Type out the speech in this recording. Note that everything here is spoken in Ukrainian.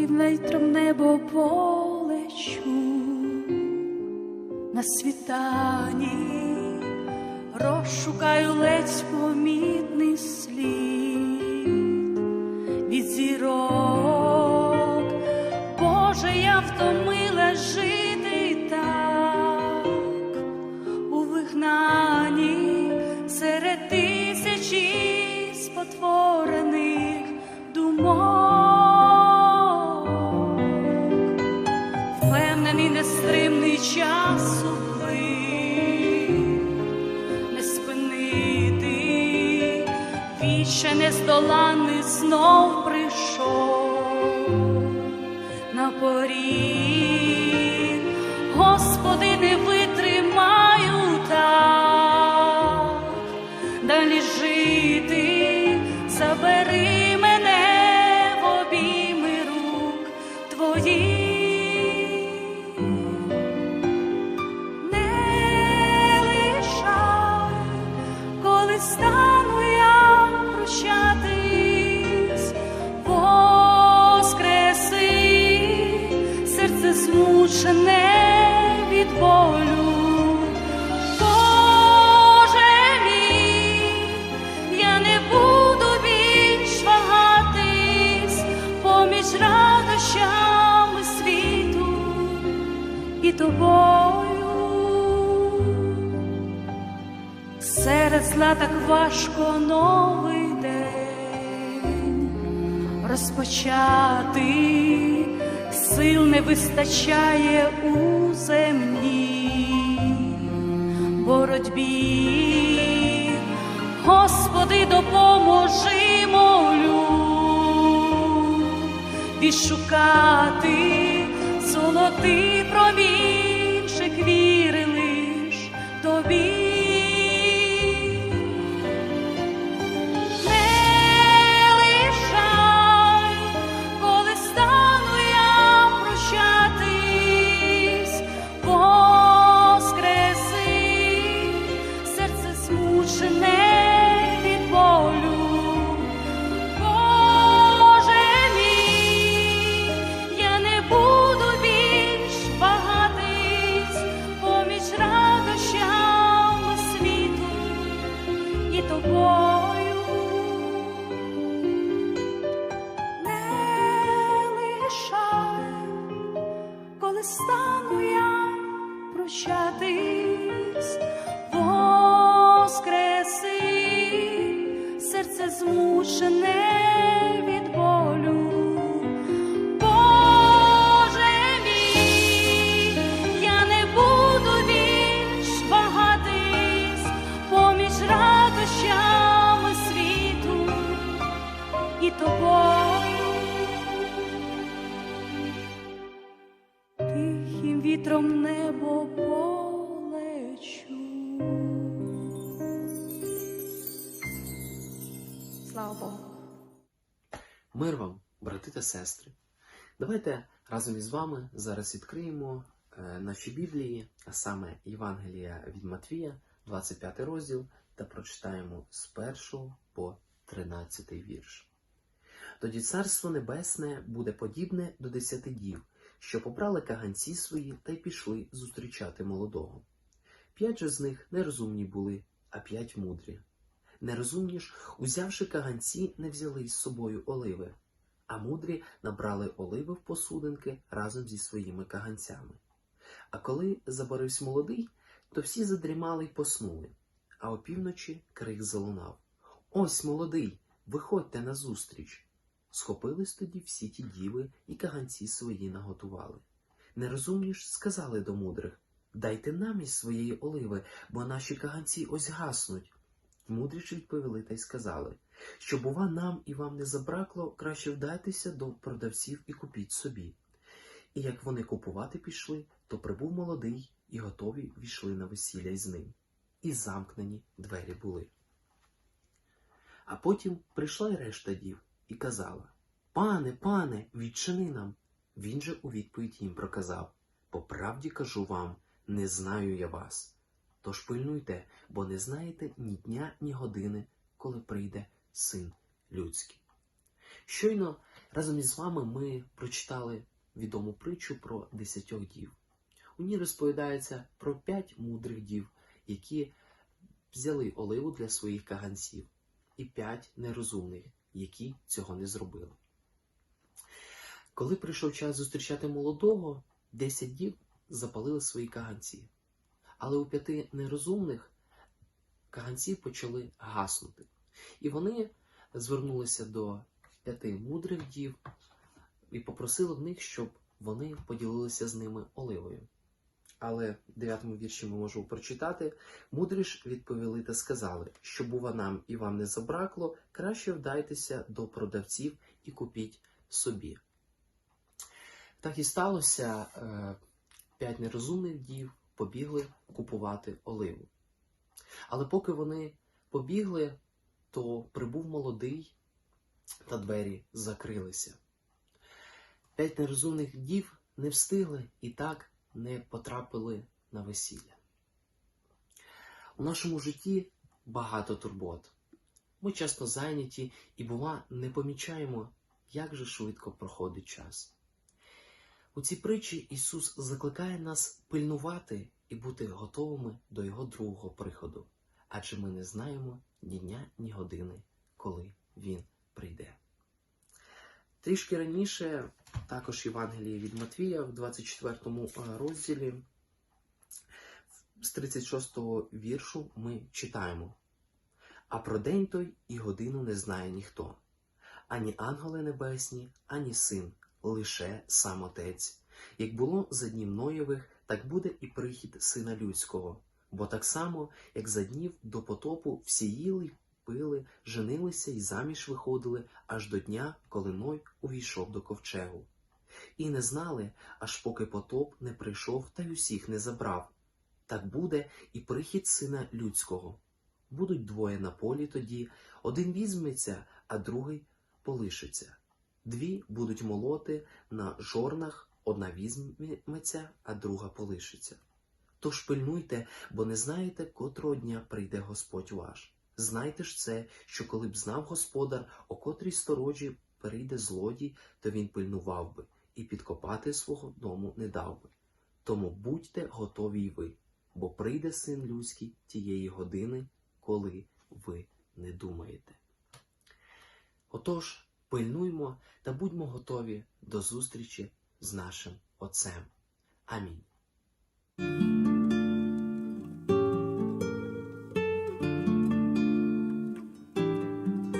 Тихим вітром небо полечу. На світанні розшукаю ледь помітний слід віче нездоланий знов прийшов. На поріг, Господи, не витримаю так, далі жити, забери Серед так важко новий день. Розпочати, сил не вистачає у земній боротьбі. Господи, допоможи молю. Відшукати золотий промінчик вітром небо полечу. Слава Богу. Мир вам, брати та сестри. Давайте разом із вами зараз відкриємо е, наші Біблії, а саме Євангелія від Матвія, 25 розділ, та прочитаємо з 1 по 13 вірш. Тоді Царство Небесне буде подібне до десяти дів, що побрали каганці свої та й пішли зустрічати молодого. П'ять же з них нерозумні були, а п'ять мудрі. Нерозумні ж, узявши каганці, не взяли із собою оливи, а мудрі набрали оливи в посудинки разом зі своїми каганцями. А коли забарився молодий, то всі задрімали й поснули, а опівночі крик залунав Ось молодий, виходьте назустріч. Схопились тоді всі ті діви і каганці свої наготували. Нерозумні ж сказали до мудрих Дайте нам із своєї оливи, бо наші каганці ось гаснуть. Мудрі ж відповіли та й сказали, що, бува, нам і вам не забракло, краще вдайтеся до продавців і купіть собі. І як вони купувати пішли, то прибув молодий, і готові війшли на весілля із ним. І замкнені двері були. А потім прийшла й решта дів і казала Пане, пане, відчини нам. Він же у відповідь їм проказав По правді кажу вам, не знаю я вас. Тож пильнуйте, бо не знаєте ні дня, ні години, коли прийде син людський. Щойно разом із вами ми прочитали відому притчу про десятьох дів. У ній розповідається про п'ять мудрих дів, які взяли оливу для своїх каганців, і п'ять нерозумних, які цього не зробили. Коли прийшов час зустрічати молодого, десять дів запалили свої каганці. Але у п'яти нерозумних каганці почали гаснути. І вони звернулися до п'яти мудрих дів і попросили в них, щоб вони поділилися з ними оливою. Але в дев'ятому вірші ми можемо прочитати: мудрі ж відповіли та сказали, що бува нам і вам не забракло, краще вдайтеся до продавців і купіть собі. Так і сталося. е, П'ять нерозумних дів побігли купувати оливу. Але поки вони побігли, то прибув молодий, та двері закрилися. П'ять нерозумних дів не встигли і так не потрапили на весілля. У нашому житті багато турбот. Ми часто зайняті і, бува, не помічаємо, як же швидко проходить час. У цій притчі Ісус закликає нас пильнувати і бути готовими до Його другого приходу, адже ми не знаємо ні дня, ні години, коли Він прийде. Трішки раніше, також Євангеліє від Матвія в 24 розділі, з 36 віршу ми читаємо: А про день той і годину не знає ніхто, ані ангели небесні, ані син, лише сам Отець. Як було за днів Ноєвих, так буде і прихід Сина Людського. Бо так само, як за днів до потопу всі їли, пили, женилися і заміж виходили аж до дня, коли Ной увійшов до ковчегу. І не знали, аж поки потоп не прийшов та й усіх не забрав. Так буде і прихід Сина Людського. Будуть двоє на полі тоді, один візьметься, а другий полишиться. Дві будуть молоти на жорнах, одна візьметься, а друга полишиться. Тож пильнуйте, бо не знаєте, котрого дня прийде Господь ваш. Знайте ж це, що коли б знав господар, о котрій сторожі прийде злодій, то він пильнував би і підкопати свого дому не дав би. Тому будьте готові й ви, бо прийде син людський тієї години, коли ви не думаєте. Отож, пильнуймо та будьмо готові до зустрічі з нашим Отцем. Амінь.